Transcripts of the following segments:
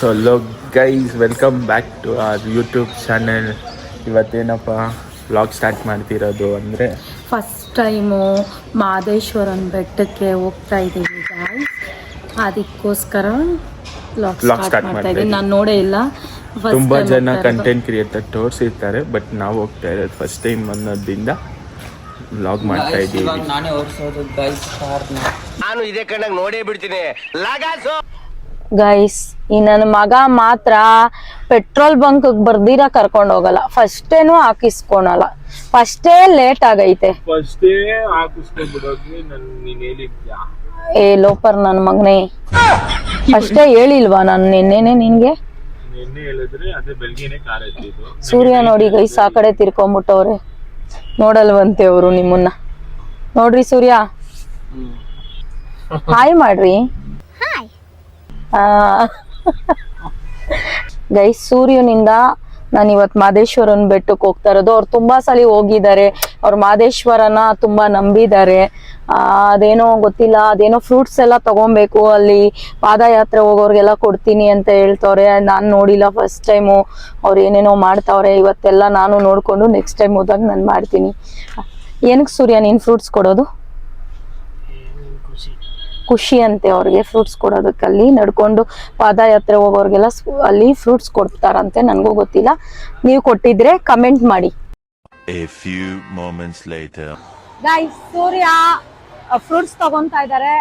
So hello guys welcome back to our YouTube channel ಇವತ್ತೇನಪ್ಪ vlog start ಮಾಡ್ತಿರೋದು ಅಂದರೆ? First time ಮಾದೇಶ್ವರನ್ ಬೆಟ್ಟಕ್ಕೆ ಹೋಗ್ತಾ ಇದ್ದೀವಿ ಗಾಯ್ಸ್ ಅದಕ್ಕೋಸ್ಕರ ವ್ಲಾಗ್ ಬ್ಲಾಗ್ ಸ್ಟಾರ್ಟ್ ಮಾಡ್ತಾ ಇದ್ದೀನಿ. ನಾನು ನೋಡೇ ಇಲ್ಲ. ತುಂಬ ಜನ ಕಂಟೆಂಟ್ ಕ್ರಿಯೇಟರ್ ತೋರಿಸಿರ್ತಾರೆ ಬಟ್ ನಾವು ಹೋಗ್ತಾ ಇರೋದು ಫಸ್ಟ್ ಟೈಮ್ ಅನ್ನೋದ್ರಿಂದ ವ್ಲಾಗ್ ಮಾಡ್ತಾ ಇದ್ದೀವಿ. ನಾನೇ ಇದೇ ಕಣ್ಣಾಗ ನೋಡೇ ಬಿಡ್ತೀನಿ. ಲಗಾಸು! ಗೈಸ್ ಈ ನನ್ನ ಮಗ ಮಾತ್ರ ಪೆಟ್ರೋಲ್ ಬಂಕ್ ಬರ್ದಿರ ಕರ್ಕೊಂಡು ಹೋಗಲ್ಲ. ಫಸ್ಟೇನು ಹಾಕಿಸ್ಕೊಳಲ್ಲ. ಫಸ್ಟೇ ಲೇಟ್ ಆಗೈತೆ. ಫಸ್ಟೇ ಏ ಲೋಪರ್ ನನ್ ಮಗನೇ. ಫಸ್ಟೇ ಹೇಳಿಲ್ವಾ ನಾನು ನಿನ್ನೆನೆ ನಿನ್ಗೆ? ಸೂರ್ಯ ನೋಡಿ ಗೈಸ್ ಆ ಕಡೆ ತಿರ್ಕೊಂಬಿಟ್ಟವ್ರೆ. ನೋಡಲ್ವಂತೆ ಅವರು ನಿಮ್ಮನ್ನ. ನೋಡ್ರಿ ಸೂರ್ಯ. ಹಾಯ್ ಮಾಡ್ರಿ. ಗೈಸ್ ಸೂರ್ಯನಿಂದ ನಾನು ಇವತ್ ಮಾದೇಶ್ವರನ್ ಬೆಟ್ಟಕ್ಕೆ ಹೋಗ್ತಾ ಇರೋದು. ಅವ್ರು ತುಂಬಾ ಸಲ ಹೋಗಿದ್ದಾರೆ. ಅವ್ರ ಮಾದೇಶ್ವರನ ತುಂಬಾ ನಂಬಿದ್ದಾರೆ. ಅದೇನೋ ಗೊತ್ತಿಲ್ಲ, ಅದೇನೋ ಫ್ರೂಟ್ಸ್ ಎಲ್ಲ ತಗೊಬೇಕು ಅಲ್ಲಿ. ಪಾದಯಾತ್ರೆ ಹೋಗೋರ್ಗೆಲ್ಲ ಕೊಡ್ತೀನಿ ಅಂತ ಹೇಳ್ತವ್ರೆ. ನಾನು ನೋಡಿಲ್ಲ ಫಸ್ಟ್ ಟೈಮು ಅವ್ರು ಏನೇನೋ ಮಾಡ್ತಾವ್ರೆ. ಇವತ್ತೆಲ್ಲ ನಾನು ನೋಡ್ಕೊಂಡು ನೆಕ್ಸ್ಟ್ ಟೈಮ್ ಹೋದಾಗ ನಾನು ಮಾಡ್ತೀನಿ. ಏನಕ್ಕೆ ಸೂರ್ಯ, ನೀನು ಫ್ರೂಟ್ಸ್ ಕೊಡೋದು? ಖುಷಿ ಅಂತೆ ಅವ್ರಿಗೆ ಫ್ರೂಟ್ಸ್ ಕೊಡೋದಕ್ಕೆ ಅಲ್ಲಿ ನಡ್ಕೊಂಡು ಪಾದಯಾತ್ರೆ ಹೋಗೋರ್ಗೆಲ್ಲ ಅಲ್ಲಿ ಫ್ರೂಟ್ಸ್ ಕೊಡ್ತಾರಂತೆ ನನಗೂ ಗೊತ್ತಿಲ್ಲ. ನೀವು ಕೊಟ್ಟಿದ್ರೆ ಕಮೆಂಟ್ ಮಾಡಿ. ಸೂರ್ಯ ಫ್ರೂಟ್ಸ್ ತಗೊಂತಾ ಇದ್ದಾರೆ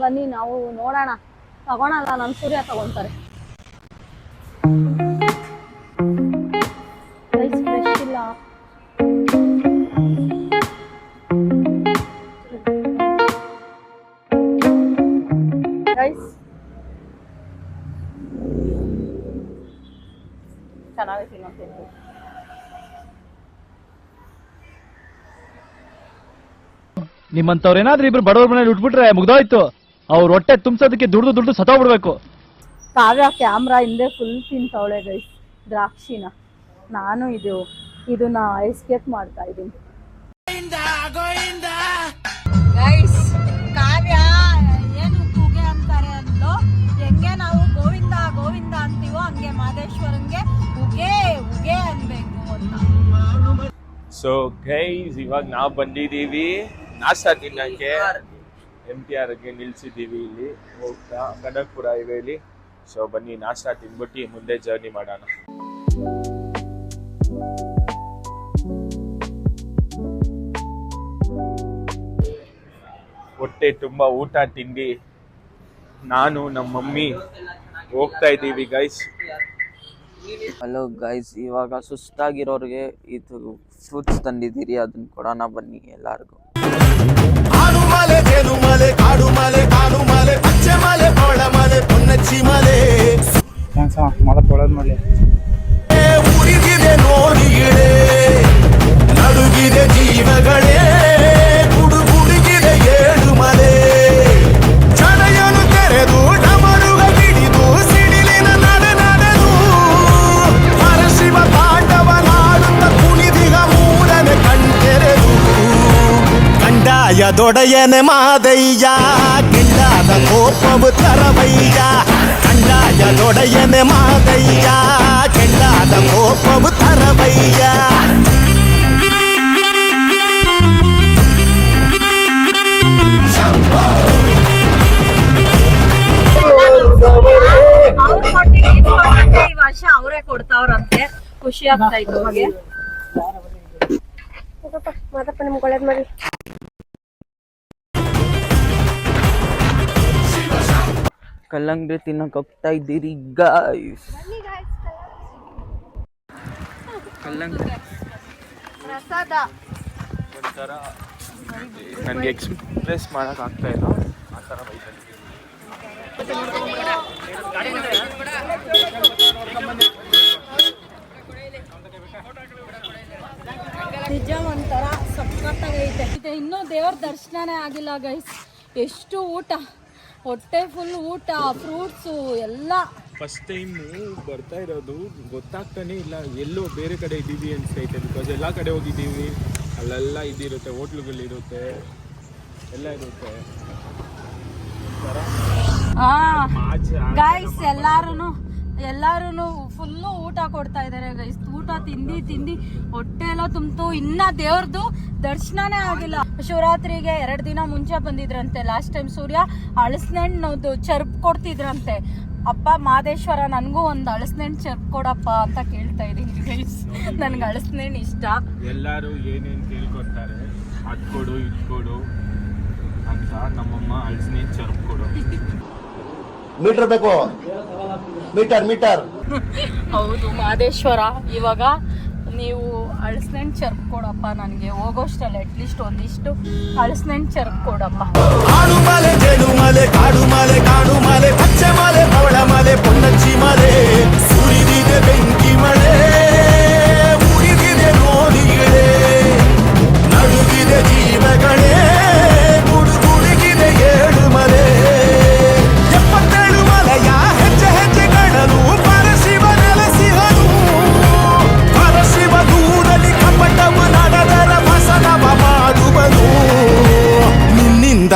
ಬನ್ನಿ ನಾವು ನೋಡೋಣ. ತಗೋಣಲ್ಲ ನನ್ ಸೂರ್ಯ ತಗೊಂತಾರೆ. ಇಲ್ಲ. ಗೈಸ್ ಚೆನ್ನಾಗೈತಿ ಇನ್ನೊಂದು ನಿಮ್ಮಂತವ್ರ ಏನಾದ್ರೂ ಇಬ್ರು ಬಡವ್ರ ಮನೇಲಿ ಉಟ್ಬಿಟ್ರೆ ಮುಗ್ದೋಯ್ತು. ಅವ್ರ ಹೊಟ್ಟೆ ತುಂಬಿಸೋದಕ್ಕೆ ದುಡ್ದು ದುಡ್ಡು ಸತ್ತೋಗ್ಬಿಡ್ಬೇಕು. ಕಾವ್ಯ ಕ್ಯಾಮ್ರಾ ಹಿಂದೆ ಫುಲ್ ತಿಂತವಳೆ ಗೈಸ್ ದ್ರಾಕ್ಷಿನ. ನಾನು ಇದು ಇದನ್ನ ಎಸ್ಕೇಪ್ ಮಾಡ್ತಾ ಇದ್ದೀನಿ ಸೊ ಗೈಸ್ ಇವಾಗ ನಾವು ಬಂದಿದ್ದೀವಿ. ನಾಷ್ಟ ತಿನ್ನಕ್ಕೆ ಎಂ ಟಿ ಆರ್ಗೆ ನಿಲ್ಸಿದ್ದೀವಿ ಇಲ್ಲಿ. ಹೋಗ್ತಾ ಕನಕ್ಪುರ ಹೈವೇಲಿ. ಸೊ ಬನ್ನಿ ನಾಷ್ಟ ತಿನ್ಬಿಟ್ಟು ಮುಂದೆ ಜರ್ನಿ ಮಾಡೋಣ. ಹೊಟ್ಟೆ ತುಂಬ ಊಟ, ತಿಂಡಿ. ನಾನು ನಮ್ಮ ಮಮ್ಮಿ ಹೋಗ್ತಾ ಇದ್ದೀವಿ ಗೈಸ್ ಹಲೋ ಗೈಸ್ ಇವಾಗ ಸುಸ್ತಾಗಿರೋರಿಗೆ ಇದು ಫ್ರೂಟ್ಸ್ ತಂದಿದ್ದೀರಿ ಅದನ್ನ ಕೊಡೋಣ ಬನ್ನಿ ಎಲ್ಲಾರ್ಗು. ದೊಡೆಯನೆ ಮಾದಯ್ಯ ಗಿಂಡಾದ ಕೋಪವು ತರವಯ್ಯ ಕಂಡಾಯ ದೊಡೆಯನೆ ಮಾದಯ್ಯ ಕೆಂಡಾದ ಕೋಪವು ತರವಯ್ಯ. ಖುಷಿ ಆಗ್ತಾ ಅವರೇ ಕೊಡ್ತಾವ್ರಂತೆ. ಖುಷಿ ಆಗ್ತಾ ಇತ್ತು ಅವ್ರಿಗೆ ಕಲ್ಲಂಗಡಿ ತಿನ್ನಕ್ ಹೋಗ್ತಾ ಇದ್ದೀರಿ ಗಾಯ್ಸ್ ಕಲ್ಲಂಗಡಿ. ಒಂಥರ ನನಗೆ ಎಕ್ಸ್ಪ್ರೆಸ್ ಮಾಡೋಕೆ ಆಗ್ತಾ ಇಲ್ಲ. ಆ ಥರ ನಿಜ ಒಂಥರ ಸಖತ್ತಾಗೈತೆ. ಇದೆ ಇನ್ನೂ ದೇವ್ರ ದರ್ಶನನೇ ಆಗಿಲ್ಲ ಗೈಸ್ ಎಷ್ಟು ಊಟ. ಹೊಟ್ಟೆ ಫುಲ್ ಊಟ ಫ್ರೂಟ್ಸು ಎಲ್ಲ. ಫಸ್ಟ್ ಟೈಮು ಬರ್ತಾ ಇರೋದು ಗೊತ್ತಾಗ್ತಾನೆ ಇಲ್ಲ. ಎಲ್ಲೋ ಬೇರೆ ಕಡೆ ಇದ್ದೀವಿ ಅನ್ಸ್ತೈತೆ ಬಿಕಾಸ್ ಎಲ್ಲ ಕಡೆ ಹೋಗಿದ್ದೀವಿ. ಅಲ್ಲೆಲ್ಲ ಇದಿರುತ್ತೆ ಹೋಟ್ಲುಗಳಿರುತ್ತೆ ಎಲ್ಲ ಇರುತ್ತೆ. ಗಾಯ್ಸ್ ಎಲ್ಲಾರು ಎಲ್ಲಾರು ಫುಲ್ಲು ಊಟ ಕೊಡ್ತಾ ಇದಾರೆ ಗೈಸ್ ಊಟ ತಿಂದಿ ತಿಂದಿ ಹೊಟ್ಟೆ ಎಲ್ಲ ತುಂಬಿತು. ಇನ್ನ ದೇವ್ರದ್ದು ದರ್ಶನನೇ ಆಗಿಲ್ಲ. ಶಿವರಾತ್ರಿಗೆ ಎರಡು ದಿನ ಮುಂಚೆ ಬಂದಿದ್ರಂತೆ. ಲಾಸ್ಟ್ ಟೈಮ್ ಸೂರ್ಯ ಅಳಸ್ನೆಣ್ಣದು ಚರ್ಪ್ ಕೊಡ್ತಿದ್ರಂತೆ. ಅಪ್ಪ ಮಾದೇಶ್ವರ ನನಗೂ ಒಂದು ಅಳಸ್ನೆಣ್ಣು ಚರ್ಪ್ ಕೊಡಪ್ಪ ಅಂತ ಕೇಳ್ತಾ ಇದೀನಿ ಗೈಸ್ ನನ್ಗೆ ಅಳಸ್ನೆಣ್ಣು ಇಷ್ಟ. ಎಲ್ಲರೂ ಏನೇನು ಕೇಳ್ಕೊತಾರೆ ಅದ್ ಕೊಡು ಇದ್ ಕೊಡು ಅಂತ ನಮ್ಮಮ್ಮ ಅಳ್ಸಿನಿ ಚರ್ಪ್ ಕೊಡು ಮೀಟರ್ ಬೇಕು. Meter meter. ಹೌದು ಮಹದೇಶ್ವರ ಇವಾಗ ನೀವು ಅಳಸ್ನೆಣ್ಣು ಚರ್ಕ್ ಕೊಡಪ್ಪ ನನಗೆ. ಹೋಗೋಷ್ಟಲ್ಲ ಅಟ್ಲೀಸ್ಟ್ ಒಂದಿಷ್ಟು ಅಳಸ್ನೆಣ್ಣು ಚರ್ಪ್ ಕೊಡಪ್ಪ. ಆಡು ಮಾಲೆ ಜೇನು ಮಾಲೆ ಕಾಡು ಮಾಲೆ ಕಾಡು ಮಾಲೆ ಪಚ್ಚೆ ಮಾಲೆ ಪವಳ ಮಾಲೆ ಪೊನ್ನಚ್ಚಿ ಮಾಲೆ. ಸುರಿದಿದೆ ಬೆಂಕಿ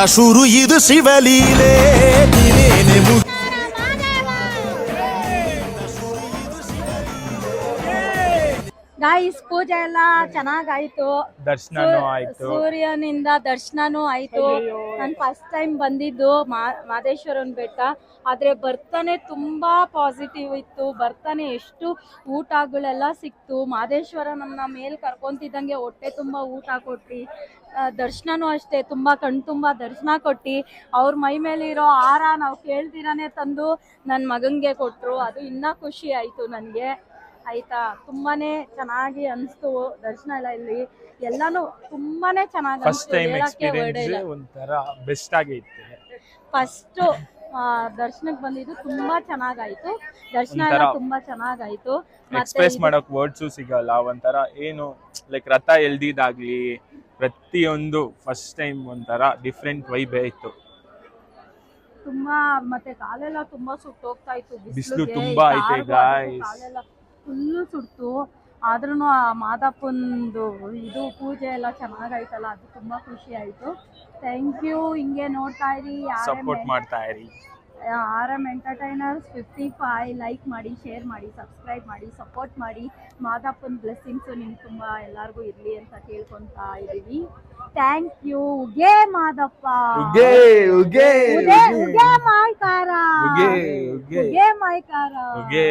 ಶುರು ಇದು ಶಿವಲೀಲೆ. ಗಾಯಿಸ್ ಪೂಜೆ ಎಲ್ಲ ಚೆನ್ನಾಗಾಯ್ತು. ದರ್ಶನನೂ ಆಯ್ತು. ಸೂರ್ಯನಿಂದ ದರ್ಶನನೂ ಆಯ್ತು. ನಾನು ಫಸ್ಟ್ ಟೈಮ್ ಬಂದಿದ್ದು ಮಾದೇಶ್ವರನ್ ಬೆಟ್ಟ. ಆದ್ರೆ ಬರ್ತಾನೆ ತುಂಬಾ ಪಾಸಿಟಿವ್ ಇತ್ತು. ಬರ್ತಾನೆ ಎಷ್ಟು ಊಟಗಳೆಲ್ಲ ಸಿಕ್ತು. ಮಾದೇಶ್ವರ ನಮ್ಮ ಮೇಲ್ ಕರ್ಕೊಂತಿದ್ದಂಗೆ ಹೊಟ್ಟೆ ತುಂಬಾ ಊಟ ಕೊಟ್ಟು ದರ್ಶನನೂ ಅಷ್ಟೇ ತುಂಬಾ ಕಣ್ ತುಂಬಾ ದರ್ಶನ ಕೊಟ್ಟು ಅವ್ರ ಮೈ ಮೇಲಿರೋ ಹಾರ ನಾವು ಕೇಳ್ದಿರಾನೆ ತಂದು ನನ್ನ ಮಗನಿಗೆ ಕೊಟ್ರು. ಅದು ಇನ್ನ ಖುಷಿ ಆಯ್ತು ನನಗೆ. ಆಯ್ತಾ? ತುಂಬಾನೇ ಚೆನ್ನಾಗಿ ಅನಿಸ್ತು ದರ್ಶನ ಎಲ್ಲ ಇಲ್ಲಿ. ಎಲ್ಲಾನು ತುಂಬಾನೇ ಚೆನ್ನಾಗಿ ಫಸ್ಟ್ ಟೈಮ್ ಎಕ್ಸ್ಪೀರಿಯನ್ಸ್ ಒಂಥರ ಬೆಸ್ಟ್ ಆಗಿತ್ತು ಫಸ್ಟ್ ದರ್ಶನಕ್ಕೆ ಬಂದಿದ್ದು ತುಂಬಾ ಚೆನ್ನಾಗಾಯ್ತು. ದರ್ಶನ ಎಲ್ಲ ಒಂಥರ ತುಂಬಾ ಚೆನ್ನಾಗಾಯ್ತು. ಎಕ್ಸ್ಪ್ರೆಸ್ ಮಾಡಕ್ ವರ್ಡ್ಸು ಸಿಗಲ್ಲ ಒಂಥರ ಏನು ಲೈಕ್ ರಥ ಎಳ್ದಿದಾಗ್ಲಿ ಪ್ರತಿಯೊಂದು ಫಸ್ಟ್ ಟೈಮ್ ಒಂಥರ ಡಿಫ್ರೆಂಟ್ ವೈಬೇ ಇತ್ತು. ತುಂಬಾ ಮತ್ತೆ ಕಾಲೆಲ್ಲ ತುಂಬಾ ಸುಟ್ಟೋಗ್ತಾ ಇತ್ತು ಬಿಸ್ಲು ತುಂಬಾ ಐತೆ ಗಾಯ್ಸ್ guys. ಕಾಲೆಲ್ಲ ಫುಲ್ಲು ಸುಡ್ತು. ಆದ್ರೂ ಆ ಮಾದಪ್ಪಂದು ಇದು ಪೂಜೆ ಎಲ್ಲ ಚೆನ್ನಾಗಾಯ್ತಲ್ಲ ಅದು ತುಂಬಾ ಖುಷಿ ಆಯ್ತು. ಥ್ಯಾಂಕ್ ಯು ಹಿಂಗೆ ನೋಡ್ತಾ ಇರಿ ಸಪೋರ್ಟ್ ಮಾಡ್ತಾ ಇರಿ. R M entertainers fifty five like ಮಾಡಿ ಶೇರ್ ಮಾಡಿ ಸಬ್ಸ್ಕ್ರೈಬ್ ಮಾಡಿ ಸಪೋರ್ಟ್ ಮಾಡಿ. ಮಾದಪ್ಪನ ಬ್ಲೆಸ್ಸಿಂಗ್ಸು ನಿಮ್ಗೆ ತುಂಬ ಎಲ್ಲರಿಗೂ ಇರಲಿ ಅಂತ ಕೇಳ್ಕೊತಾ ಇದ್ದೀವಿ. ಥ್ಯಾಂಕ್ ಯು ಉಗೆ ಮಾದಪ್ಪ. ಉಗೆ ಉಗೆ ಉಗೆ ಉಗೆ. ಮಾಯ್ಕಾರ ಉಗೆ ಉಗೆ. ಉಗೆ ಮಾಯ್ಕಾರ ಉಗೆ.